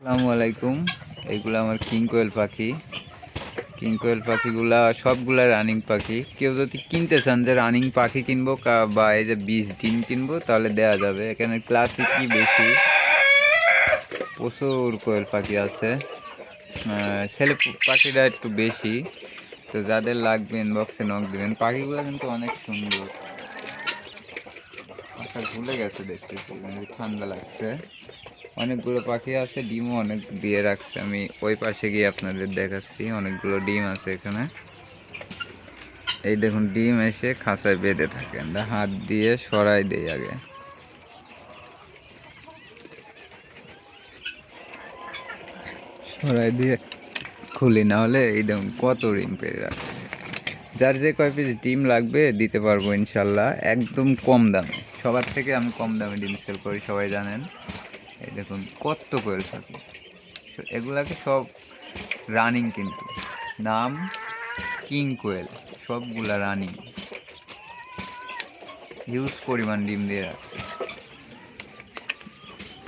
আসসালামু আলাইকুম এইগুলো আমার কিং কোয়েল পাখি। কিং কোয়েল পাখিগুলা সবগুলা রানিং পাখি। কেউ যদি কিনতে চান যে রানিং পাখি কিনবো বা এই যে বীজ ডিম কিনবো, তাহলে দেওয়া যাবে। এখানে ক্লাসিকই বেশি। প্রচুর কোয়েল পাখি আছে। ছেলে পাখিটা একটু বেশি। তো যাদের লাগবে ইনবক্সে নক দেবেন। পাখিগুলো কিন্তু অনেক সুন্দর। আচ্ছা ভুলে গেছে দেখতেছি মানে ঠান্ডা লাগছে। অনেকগুলো পাখি আছে, ডিমও অনেক দিয়ে রাখছে। আমি ওই পাশে গিয়ে আপনাদের দেখাচ্ছি, অনেকগুলো ডিম আছে এখানে। এই দেখুন, ডিম এসে খাঁচায় বেঁধে থাকে আমরা হাত দিয়ে সরাই দেই আগে। সরাই দিয়ে খুলি, না হলে এই দেখুন, কত ডিম পেয়ে রাখছে। যার যে কয় পিস ডিম লাগবে, দিতে পারব ইনশাল্লাহ, একদম কম দামে। সবার থেকে আমি কম দামে ডিম সেল করি, সবাই জানেন। দেখুন, কত কোয়েল থাকে। এগুলাকে সব রানিং কিন্তু। নাম কিং কোয়েল সবগুলা রানিং। হিউজ পরিমাণ ডিম দিয়ে রাখছে।